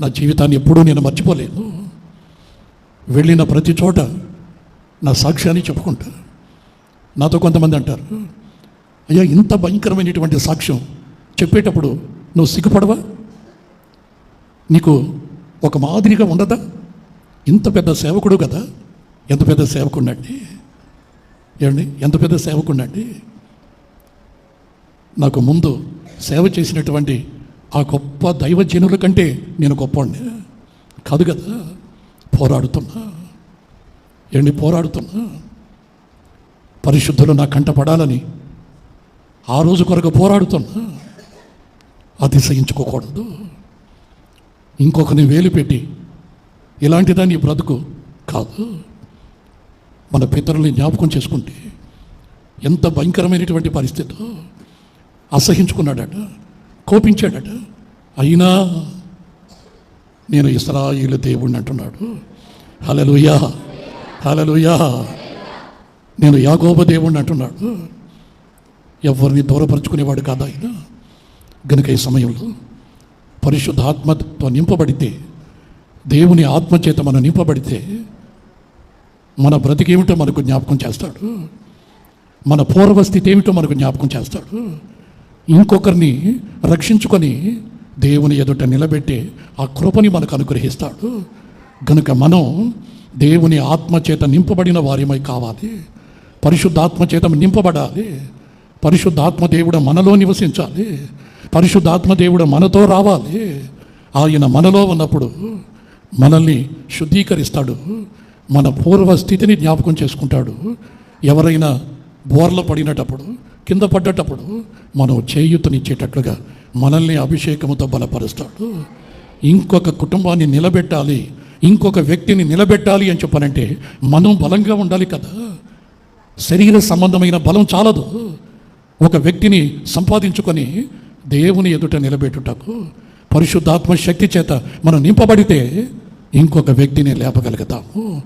నా జీవితాన్ని ఎప్పుడూ నేను మర్చిపోలేను. వెళ్ళిన ప్రతి చోట నా సాక్ష్యాన్ని చెప్పుకుంటా నాతో కొంతమంది అంటారు అయ్యా ఇంత భయంకరమైనటువంటి సాక్ష్యం చెప్పేటప్పుడు నువ్వు సిగ్గుపడవా? నీకు ఒక మాదిరిగా ఉండదా? ఇంత పెద్ద సేవకుడు కదా ఎంత పెద్ద సేవకుండండి ఏమండి? ఎంత పెద్ద సేవకుండండి నాకు ముందు సేవ చేసినటువంటి ఆ గొప్ప దైవజనుల కంటే నేను గొప్పవాడిని కాదు కదా పోరాడుతున్నా. ఏంటి పోరాడుతున్నా? పరిశుద్ధులు నా కంట పడాలని ఆ రోజు కొరకు పోరాడుతున్నా. అతిశయించుకోకూడదు. ఇంకొకరిని వేలు పెట్టి ఇలాంటిదా నీ బ్రతుకు కాదు. మన పితరుల్ని జ్ఞాపకం చేసుకుంటే ఎంత భయంకరమైనటువంటి పరిస్థితి. అసహించుకున్నాడట. కోపించాడట. అయినా నేను ఇస్రాయిలు దేవుణ్ణి అంటున్నాడు. హలలుయా హలలుయా నేను యాగోబ దేవుణ్ణి అంటున్నాడు. ఎవరిని దూరపరుచుకునేవాడు కాదు ఆయన. గనుక ఈ సమయంలో పరిశుద్ధాత్మతో నింపబడితే దేవుని ఆత్మ చేత మనం నింపబడితే మన బ్రతికేమిటో మనకు జ్ఞాపకం చేస్తాడు. మన పూర్వస్థితి ఏమిటో మనకు జ్ఞాపకం చేస్తాడు. ఇంకొకరిని రక్షించుకొని దేవుని ఎదుట నిలబెట్టి ఆ కృపని మనకు అనుగ్రహిస్తాడు. గనుక మనం దేవుని ఆత్మచేత నింపబడిన వారిమై కావాలి. పరిశుద్ధాత్మచేత నింపబడాలి. పరిశుద్ధాత్మ దేవుడు మనలో నివసించాలి. పరిశుద్ధాత్మ దేవుడు మనతో రావాలి. ఆయన మనలో ఉన్నప్పుడు మనల్ని శుద్ధీకరిస్తాడు. మన పూర్వ స్థితిని జ్ఞాపకం చేసుకుంటాడు. ఎవరైనా బోర్లో పడినటప్పుడు కింద పడ్డటప్పుడు మనం చేయూతనిచ్చేటట్లుగా మనల్ని అభిషేకముతో బలపరుస్తాడు. ఇంకొక కుటుంబాన్ని నిలబెట్టాలి ఇంకొక వ్యక్తిని నిలబెట్టాలి అని చెప్పనంటే మనం బలంగా ఉండాలి కదా. శరీర సంబంధమైన బలం చాలదు. ఒక వ్యక్తిని సంపాదించుకొని దేవుని ఎదుట నిలబెట్టుటకు పరిశుద్ధాత్మ శక్తి చేత మనం నింపబడితే ఇంకొక వ్యక్తిని లేపగలుగుతాము.